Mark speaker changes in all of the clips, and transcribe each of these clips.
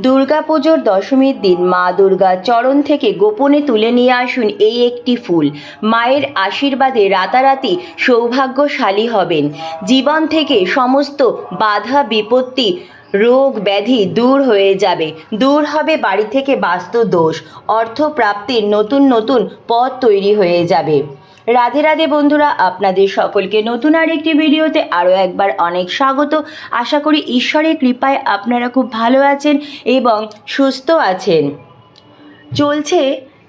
Speaker 1: দুর্গাপুজোর দশমীর দিন মা দুর্গার চরণ থেকে গোপনে তুলে নিয়ে আসুন এই একটি ফুল। মায়ের আশীর্বাদে রাতারাতি সৌভাগ্যশালী হবেন। জীবন থেকে সমস্ত বাধা, বিপত্তি, রোগ ব্যাধি দূর হয়ে যাবে। দূর হবে বাড়ি থেকে বাস্তু দোষ। অর্থ প্রাপ্তির নতুন নতুন পথ তৈরি হয়ে যাবে। রাধে রাধে বন্ধুরা, আপনাদের সকলকে নতুন আর একটি ভিডিওতে আরও একবার অনেক স্বাগত। আশা করি ঈশ্বরের কৃপায় আপনারা খুব ভালো আছেন এবং সুস্থ আছেন। চলছে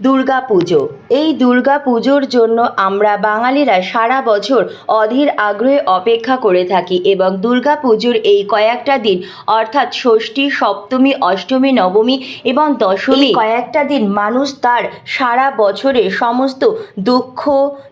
Speaker 1: দুর্গা পুজো। এই দুর্গা পুজোর জন্য আমরা বাঙালিরা সারা বছর অধীর আগ্রহে অপেক্ষা করে থাকি এবং দুর্গা পুজোর এই কয়েকটা দিন, অর্থাৎ ষষ্ঠী, সপ্তমী, অষ্টমী, নবমী এবং দশমী কয়েকটা দিন মানুষ তার সারা বছরে সমস্ত দুঃখ,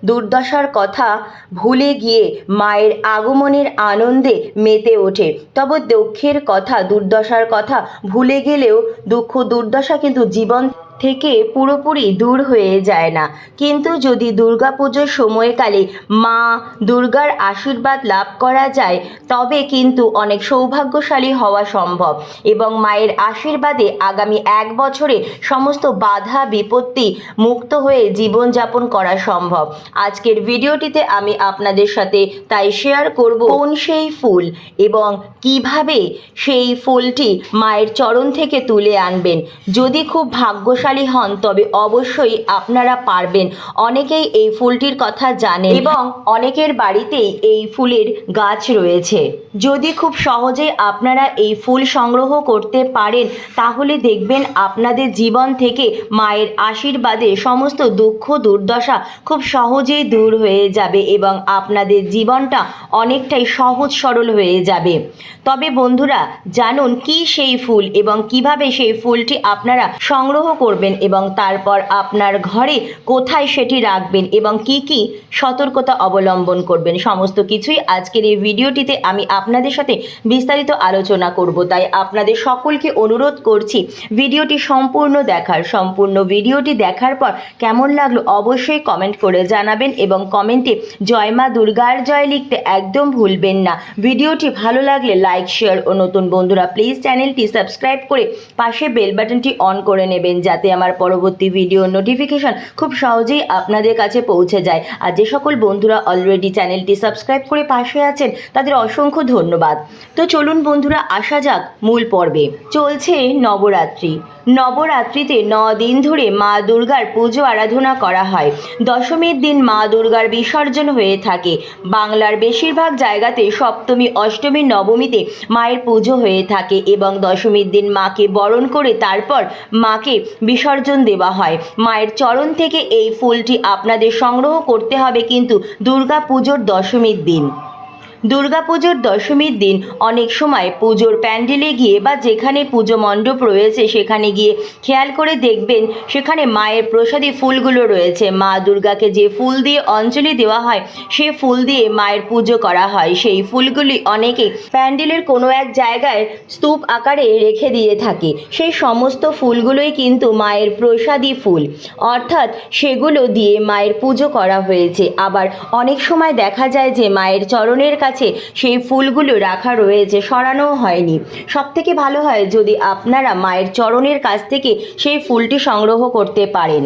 Speaker 1: দুর্দশার কথা ভুলে গিয়ে মায়ের আগমনের আনন্দে মেতে ওঠে। তবে দুঃখের কথা, দুর্দশার কথা ভুলে গেলেও দুঃখ, দুর্দশা কিন্তু জীবন থেকে পুরোপুরি দূর হয়ে যায় না। কিন্তু যদি দুর্গাপুজোর সময়কালে মা দুর্গার আশীর্বাদ লাভ করা যায়, তবে কিন্তু অনেক সৌভাগ্যশালী হওয়া সম্ভব এবং মায়ের আশীর্বাদে আগামী এক বছরে সমস্ত বাধা, বিপত্তি মুক্ত হয়ে জীবনযাপন করা সম্ভব। আজকের ভিডিওটিতে আমি আপনাদের সাথে তাই শেয়ার করব কোন সেই ফুল এবং কীভাবে সেই ফুলটি মায়ের চরণ থেকে তুলে আনবেন। যদি খুব ভাগ্যশালী হন, তবে অবশ্যই আপনারা পারবেন। অনেকেই এই ফুলটির কথা জানেন এবং অনেকের বাড়িতেই এই ফুলের গাছ রয়েছে। যদি খুব সহজেই আপনারা এই ফুল সংগ্রহ করতে পারেন, তাহলে দেখবেন আপনাদের জীবন থেকে মায়ের আশীর্বাদে সমস্ত দুঃখ, দুর্দশা খুব সহজেই দূর হয়ে যাবে এবং আপনাদের জীবনটা অনেকটাই সহজ, সরল হয়ে যাবে। তবে বন্ধুরা, জানুন কি সেই ফুল এবং কীভাবে সেই ফুলটি আপনারা সংগ্রহ করবেন। এবং তারপর আপনার ঘরে কোথায় সেটি রাখবেন এবং কি কি সতর্কতা অবলম্বন করবেন, সমস্ত কিছুই আজকের এই ভিডিওটিতে আমি আপনাদের সাথে বিস্তারিত আলোচনা করব। তাই আপনাদের সকলকে অনুরোধ করছি ভিডিওটি সম্পূর্ণ দেখার, সম্পূর্ণ ভিডিওটি দেখার পর কেমন লাগল অবশ্যই কমেন্ট করে জানাবেন এবং কমেন্টে জয় মা দুর্গার জয় লিখতে একদম ভুলবেন না। ভিডিওটি ভালো লাগলে লাইক শেয়ার ও নতুন বন্ধুরা প্লিজ চ্যানেলটি সাবস্ক্রাইব করে পাশে বেল বাটনটি অন করে নেবেন যাতে আমার পরবর্তী ভিডিও নোটিফিকেশন খুব সহজেই আপনাদের কাছে পৌঁছে যায়। আর যে সকল বন্ধুরা অলরেডি চ্যানেলটি সাবস্ক্রাইব করে পাশে আছেন, তাদের অসংখ্য ধন্যবাদ। তো চলুন বন্ধুরা, আসা যাক মূল পর্বে। চলছে নবরাত্রি। নবরাত্রিতে ন দিন ধরে মা দুর্গার পুজো আরাধনা করা হয়। দশমীর দিন মা দুর্গার বিসর্জন হয়ে থাকে। বাংলার বেশিরভাগ জায়গাতে সপ্তমী, অষ্টমী, নবমীতে মায়ের পুজো হয়ে থাকে এবং দশমীর দিন মাকে বরণ করে তারপর মাকে বিসর্জন দেওয়া হয়। মায়ের চরণ থেকে এই ফুলটি আপনাদের সংগ্রহ করতে হবে কিন্তু দুর্গা পুজোর দশমীর দিন। দুর্গাপুজোর দশমীর দিন অনেক সময় পুজোর প্যান্ডেলে গিয়ে বা যেখানে পুজো মণ্ডপ রয়েছে সেখানে গিয়ে খেয়াল করে দেখবেন সেখানে মায়ের প্রসাদী ফুলগুলো রয়েছে। মা দুর্গাকে যে ফুল দিয়ে অঞ্জলি দেওয়া হয়, সে ফুল দিয়ে মায়ের পুজো করা হয়। সেই ফুলগুলি অনেকে প্যান্ডেলের কোনো এক জায়গায় স্তূপ আকারে রেখে দিয়ে থাকে। সেই সমস্ত ফুলগুলোই কিন্তু মায়ের প্রসাদী ফুল। অর্থাৎ সেগুলো দিয়ে মায়ের পুজো করা হয়েছে। আবার অনেক সময় দেখা যায় যে মায়ের চরণের কাছে সেই ফুলগুলো রাখা রয়েছে সরানোও হয়নি। সব থেকে ভালো হয় যদি আপনারা মায়ের চরণের কাছ থেকে সেই ফুলটি সংগ্রহ করতে পারেন।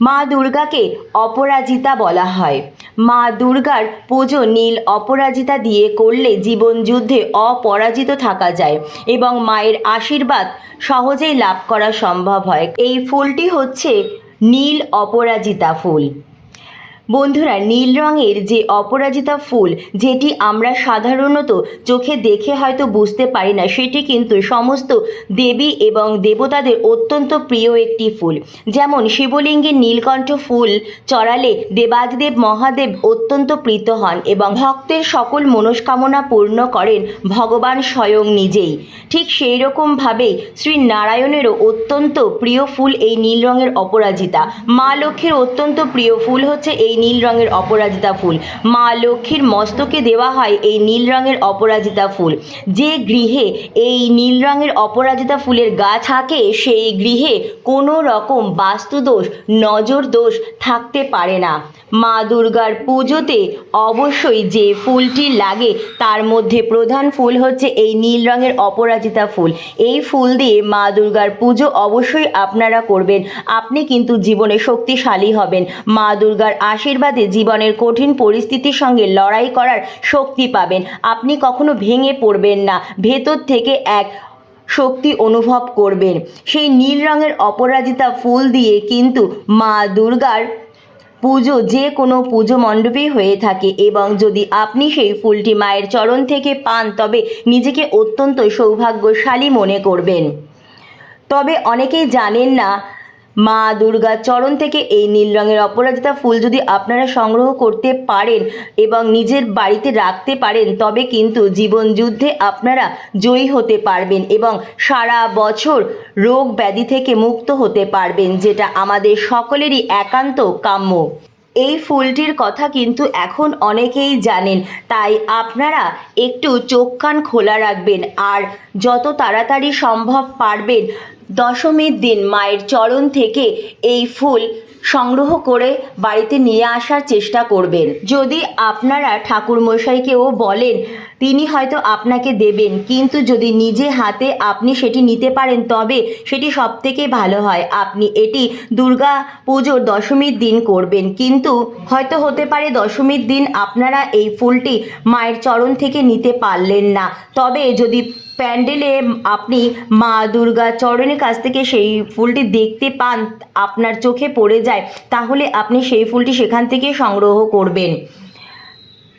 Speaker 1: মা দুর্গাকে অপরাজিতা বলা হয়। মা দুর্গার পুজো নীল অপরাজিতা দিয়ে করলে জীবন যুদ্ধে অপরাজিত থাকা যায় এবং মায়ের আশীর্বাদ সহজেই লাভ করা সম্ভব হয়। এই ফুলটি হচ্ছে নীল অপরাজিতা ফুল। বন্ধুরা, নীল রঙের যে অপরাজিতা ফুল, যেটি আমরা সাধারণত চোখে দেখে হয়তো বুঝতে পারি না, সেটি কিন্তু সমস্ত দেবী এবং দেবতাদের অত্যন্ত প্রিয় একটি ফুল। যেমন শিবলিঙ্গের নীলকণ্ঠ ফুল চড়ালে দেবাদিদেব মহাদেব অত্যন্ত প্রীত হন এবং ভক্তের সকল মনস্কামনা পূর্ণ করেন ভগবান স্বয়ং নিজেই। ঠিক সেই রকমভাবেই শ্রী নারায়ণেরও অত্যন্ত প্রিয় ফুল এই নীল রঙের অপরাজিতা। মা লক্ষ্মীর অত্যন্ত প্রিয় ফুল হচ্ছে এই নীল রঙের অপরাজিতা ফুল। মা লক্ষ্মীর মস্তকে দেওয়া হয় এই নীল রঙের অপরাজিতা ফুল। যে গৃহে এই নীল রঙের অপরাজিতা ফুলের গাছ থাকে, সেই গৃহে কোনো রকম বাস্তুদোষ, নজর দোষ থাকতে পারে না। মা দুর্গার পুজোতে অবশ্যই যে ফুলটি লাগে, তার মধ্যে প্রধান ফুল হচ্ছে এই নীল রঙের অপরাজিতা ফুল। এই ফুল দিয়ে মা দুর্গার পুজো অবশ্যই আপনারা করবেন। আপনি কিন্তু জীবনে শক্তিশালী হবেন। মা দুর্গার আশীর্বাদে জীবনের কঠিন পরিস্থিতির সঙ্গে লড়াই করার শক্তি পাবেন। আপনি কখনো ভেঙে পড়বেন না। ভেতর থেকে এক শক্তি অনুভব করবেন। সেই নীল রঙের অপরাজিতা ফুল দিয়ে কিন্তু মা দুর্গার পুজো যে কোনো পুজো মণ্ডপে হয়ে থাকে এবং যদি আপনি সেই ফুলটি মায়ের চরণ থেকে পান, তবে নিজেকে অত্যন্ত সৌভাগ্যশালী মনে করবেন। তবে অনেকেই জানেন না মা দুর্গার চরণ থেকে এই নীল রঙের অপরাজিতা ফুল যদি আপনারা সংগ্রহ করতে পারেন এবং নিজের বাড়িতে রাখতে পারেন, তবে কিন্তু জীবন যুদ্ধে আপনারা জয়ী হতে পারবেন এবং সারা বছর রোগ ব্যাধি থেকে মুক্ত হতে পারবেন, যেটা আমাদের সকলেরই একান্ত কাম্য। এই ফুলটির কথা কিন্তু এখন অনেকেই জানেন, তাই আপনারা একটু চোখ কান খোলা রাখবেন আর যত তাড়াতাড়ি সম্ভব পারবেন দশমীর দিন মায়ের চরণ থেকে এই ফুল সংগ্রহ করে বাড়িতে নিয়ে আসার চেষ্টা করবেন। যদি আপনারা ঠাকুর মশাইকেও বলেন, তিনি হয়তো আপনাকে দেবেন। কিন্তু যদি নিজে হাতে আপনি সেটি নিতে পারেন, তবে সেটি সব থেকে ভালো হয়। আপনি এটি দুর্গা পুজোর দশমীর দিন করবেন। কিন্তু হয়তো হতে পারে দশমীর দিন আপনারা এই ফুলটি মায়ের চরণ থেকে নিতে পারলেন না। তবে যদি প্যান্ডেলে আপনি মা দুর্গা চরণের কাছ থেকে সেই ফুলটি দেখতে পান, আপনার চোখে পড়ে যায় তাহলে আপনি সেই ফুলটি সেখান থেকে সংগ্রহ করবেন।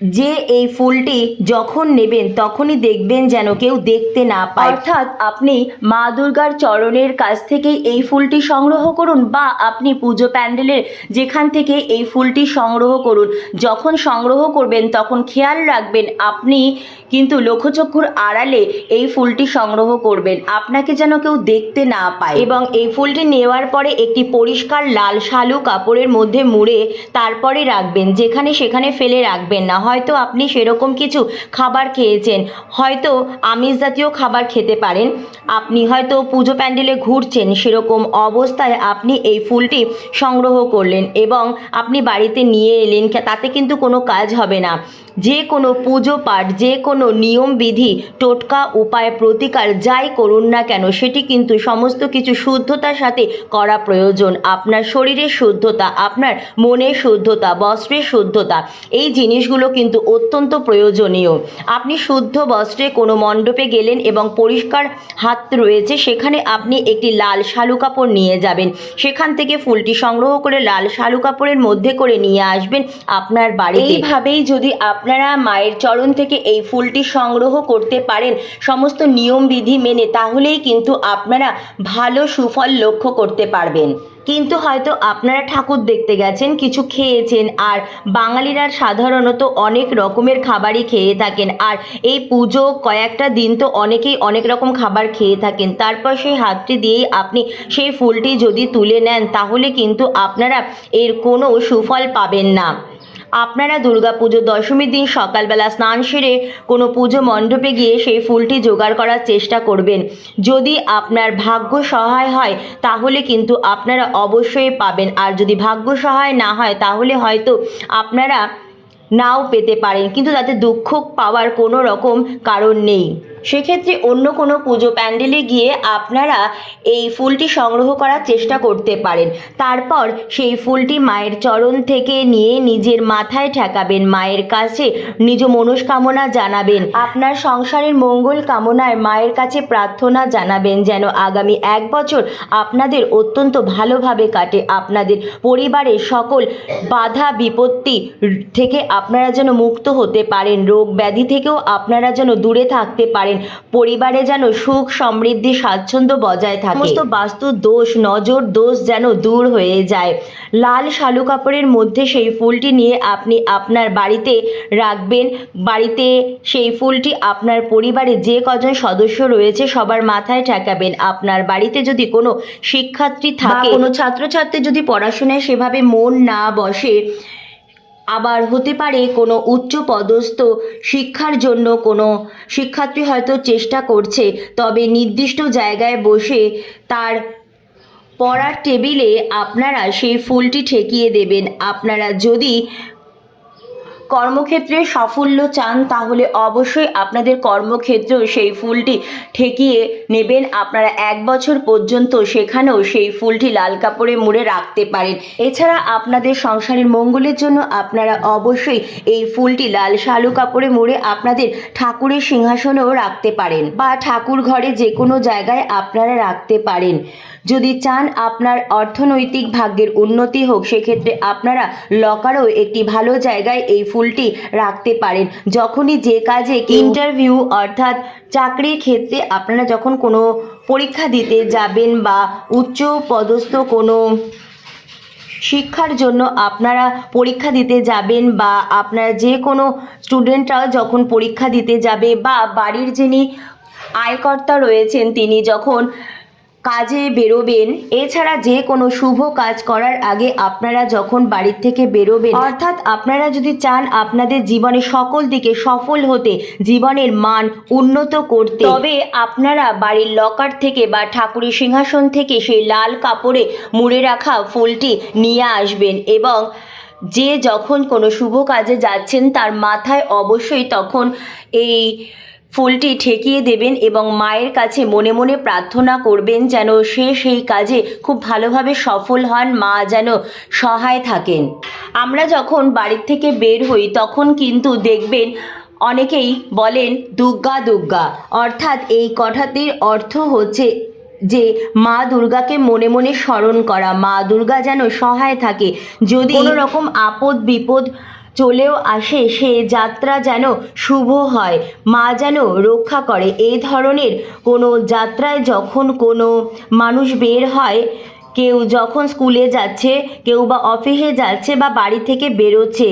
Speaker 1: যে এই ফুলটি যখন নেবেন, তখনই দেখবেন যেন কেউ দেখতে না পায়। অর্থাৎ আপনি মা দুর্গার চরণের কাছ থেকে এই ফুলটি সংগ্রহ করুন বা আপনি পুজো প্যান্ডেলের যেখান থেকে এই ফুলটি সংগ্রহ করুন। যখন সংগ্রহ করবেন, তখন খেয়াল রাখবেন আপনি কিন্তু লক্ষ্যচক্ষুর আড়ালে এই ফুলটি সংগ্রহ করবেন। আপনাকে যেন কেউ দেখতে না পায়। এবং এই ফুলটি নেওয়ার পরে একটি পরিষ্কার লাল শালু কাপড়ের মধ্যে মুড়ে তারপরে রাখবেন, যেখানে সেখানে ফেলে রাখবেন। না হয়তো আপনি সেরকম কিছু খাবার খেয়েছেন। হয়তো আমিষ জাতীয় খাবার খেতে পারেন। আপনি হয়তো পুজো প্যান্ডেলে ঘুরছেন, সেরকম অবস্থায় আপনি এই ফুলটি সংগ্রহ করলেন এবং আপনি বাড়িতে নিয়ে এলেন, তাতে কিন্তু কোনো কাজ হবে না। যে কোনো পুজো পাঠ, যে কোনো নিয়ম বিধি, টোটকা, উপায়, প্রতিকার যাই করুন না কেন, সেটি কিন্তু সমস্ত কিছু শুদ্ধতার সাথে করা প্রয়োজন। আপনার শরীরের শুদ্ধতা, আপনার মনের শুদ্ধতা, বস্ত্রের শুদ্ধতা, এই জিনিসগুলো কিন্তু অত্যন্ত প্রয়োজনীয়। আপনি শুদ্ধ বস্ত্রে কোনো মণ্ডপে গেলেন এবং পরিষ্কার হাত রয়েছে, সেখানে আপনি একটি লাল শালু কাপড় নিয়ে যাবেন। সেখান থেকে ফুলটি সংগ্রহ করে লাল শালু কাপড়ের মধ্যে করে নিয়ে আসবেন আপনার বাড়ি এইভাবেই যদি আপনারা মায়ের চরণ থেকে এই ফুলটি সংগ্রহ করতে পারেন। সমস্ত নিয়ম বিধি মেনে তাহলেই কিন্তু আপনারা ভালো সুফল লক্ষ্য করতে পারবেন। কিন্তু হয়তো আপনারা ঠাকুর দেখতে গেছেন, কিছু খেয়েছেন, আর বাঙালিরা সাধারণত অনেক রকমের খাবারই খেয়ে থাকেন। আর এই পুজো কয়েকটা দিন তো অনেকেই অনেক রকম খাবার খেয়ে থাকেন। তারপর সেই হাতটি দিয়েই আপনি সেই ফুলটি যদি তুলে নেন, তাহলে কিন্তু আপনারা এর কোনো সুফল পাবেন না। আপনারা দুর্গাপুজো দশমীর দিন সকালবেলা স্নান সেরে কোনো পুজো মণ্ডপে গিয়ে সেই ফুলটি জোগাড় করার চেষ্টা করবেন। যদি আপনার ভাগ্য সহায় হয়, তাহলে কিন্তু আপনারা অবশ্যই পাবেন। আর যদি ভাগ্য সহায় না হয়, তাহলে হয়তো আপনারা নাও পেতে পারেন। কিন্তু তাতে দুঃখ পাওয়ার কোনো রকম কারণ নেই। সেক্ষেত্রে অন্য কোনো পুজো প্যান্ডেলে গিয়ে আপনারা এই ফুলটি সংগ্রহ করার চেষ্টা করতে পারেন। তারপর সেই ফুলটি মায়ের চরণ থেকে নিয়ে নিজের মাথায় ঠেকাবেন, মায়ের কাছে নিজ মনস্কামনা জানাবেন। আপনার সংসারের মঙ্গল কামনায় মায়ের কাছে প্রার্থনা জানাবেন যেন আগামী এক বছর আপনাদের অত্যন্ত ভালোভাবে কাটে। আপনাদের পরিবারের সকল বাধা, বিপত্তি থেকে আপনারা যেন মুক্ত হতে পারেন। রোগ ব্যাধি থেকেও আপনারা যেন দূরে থাকতে পারেন। পরিবারে যেন সুখ সমৃদ্ধি স্বাচ্ছন্দ্য বজায় থাকে। সমস্ত বাস্তু দোষ নজর দোষ যেন দূর হয়ে যায়। লাল শালু কাপড়ের মধ্যে সেই ফুলটি নিয়ে আপনি আপনার বাড়িতে রাখবেন। বাড়িতে সেই ফুলটি আপনার পরিবারে যে কজন সদস্য রয়েছে সবার মাথায় ঠেকাবেন। আপনার বাড়িতে যদি কোনো শিক্ষার্থী থাকে কোনো ছাত্রছাত্রী যদি পড়াশোনায় সেভাবে মন না বসে আবার হতে পারে কোনো উচ্চ পদস্থ শিক্ষার জন্য কোনো শিক্ষার্থী হয়তো চেষ্টা করছে, তবে নির্দিষ্ট জায়গায় বসে তার পড়ার টেবিলে আপনারা সেই ফুলটি ঠেকিয়ে দেবেন। আপনারা যদি কর্মক্ষেত্রে সাফল্য চান, তাহলে অবশ্যই আপনাদের কর্মক্ষেত্রেও সেই ফুলটি ঠেকিয়ে নেবেন। আপনারা এক বছর পর্যন্ত সেখানেও সেই ফুলটি লাল কাপড়ে মুড়ে রাখতে পারেন। এছাড়া আপনাদের সংসারের মঙ্গলের জন্য আপনারা অবশ্যই এই ফুলটি লাল শালু কাপড়ে মুড়ে আপনাদের ঠাকুরের সিংহাসনেও রাখতে পারেন বা ঠাকুর ঘরে যে কোনো জায়গায় আপনারা রাখতে পারেন। যদি চান আপনার অর্থনৈতিক ভাগ্যের উন্নতি হোক, সেক্ষেত্রে আপনারা লকারও একটি ভালো জায়গায় এই ফুলটি রাখতে পারেন। যখনই যে কাজে ইন্টারভিউ অর্থাৎ চাকরির ক্ষেত্রে আপনারা যখন কোনো পরীক্ষা দিতে যাবেন বা উচ্চ পদস্থ কোনো শিক্ষার জন্য আপনারা পরীক্ষা দিতে যাবেন বা আপনারা যে কোনো স্টুডেন্টরাও যখন পরীক্ষা দিতে যাবে বা বাড়ির যিনি আয়কর্তা রয়েছেন, তিনি যখন কাজে বেরোবেন। এছাড়া যে কোনো শুভ কাজ করার আগে আপনারা যখন বাড়ির থেকে বেরোবেন, অর্থাৎ আপনারা যদি চান আপনাদের জীবনে সকল দিকে সফল হতে, জীবনের মান উন্নত করতে, তবে আপনারা বাড়ির লকার থেকে বা ঠাকুরের সিংহাসন থেকে সেই লাল কাপড়ে মুড়ে রাখা ফুলটি নিয়ে আসবেন এবং যে যখন কোনো শুভ কাজে যাচ্ছেন, তার মাথায় অবশ্যই তখন এই ফুলটি ঠেকিয়ে দেবেন এবং মায়ের কাছে মনে মনে প্রার্থনা করবেন যেন সে সেই কাজে খুব ভালোভাবে সফল হন মা যেন সহায় থাকেন। আমরা যখন বাড়ির থেকে বের হই তখন কিন্তু দেখবেন অনেকেই বলেন দুর্গা দুর্গা অর্থাৎ এই কথাটির অর্থ হচ্ছে যে মা দুর্গাকে মনে মনে স্মরণ করা মা দুর্গা যেন সহায় থাকে। যদি কোনো রকম আপদ বিপদ চলেও আসে সে যাত্রা যেন শুভ হয়। মা যেন রক্ষা করে। এই ধরনের কোনো যাত্রায় যখন কোনো মানুষ বের হয় কেউ যখন স্কুলে যাচ্ছে, কেউ বা অফিসে যাচ্ছে বা বাড়ি থেকে বেরোচ্ছে,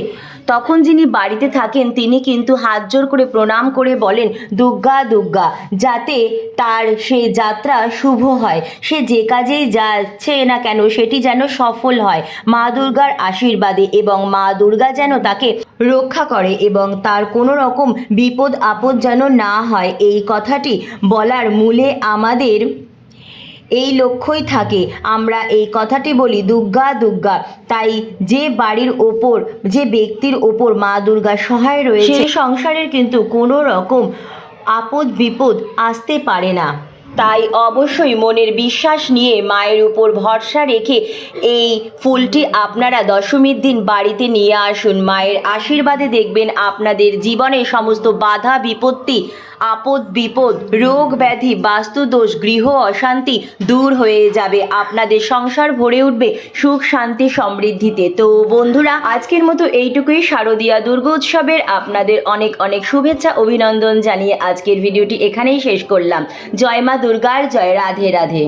Speaker 1: তখন যিনি বাড়িতে থাকেন, তিনি কিন্তু হাত জোর করে প্রণাম করে বলেন দুর্গা দুর্গা যাতে তার সে যাত্রা শুভ হয়। সে যে কাজেই যাচ্ছে না কেন, সেটি যেন সফল হয়। মা দুর্গার আশীর্বাদে এবং মা দুর্গা যেন তাকে রক্ষা করে এবং তার কোনো রকম বিপদ আপদ যেন না হয়, এই কথাটি বলার মূলে আমাদের এই লক্ষ্যই থাকে। আমরা এই কথাটি বলি দুর্গা দুর্গা তাই যে বাড়ির ওপর, যে ব্যক্তির ওপর মা দুর্গা সহায় রয়েছে সেই সংসারের কিন্তু কোনো রকম আপদ বিপদ আসতে পারে না। তাই অবশ্যই মনের বিশ্বাস নিয়ে মায়ের উপর ভরসা রেখে এই ফুলটি আপনারা দশমীর দিন বাড়িতে নিয়ে আসুন। মায়ের আশীর্বাদে দেখবেন আপনাদের জীবনে সমস্ত বাধা, বিপত্তি, আপদ, বিপদ, রোগ, ব্যাধি বাস্তুদোষ গৃহ অশান্তি দূর হয়ে যাবে। আপনাদের সংসার ভরে উঠবে সুখ, শান্তি, সমৃদ্ধিতে। তো বন্ধুরা, আজকের মতো এইটুকুই। শারদীয়া দুর্গোৎসবের আপনাদের অনেক অনেক শুভেচ্ছা, অভিনন্দন জানিয়ে আজকের ভিডিওটি এখানেই শেষ করলাম। জয় মা দুর্গার জয় রাধে রাধে।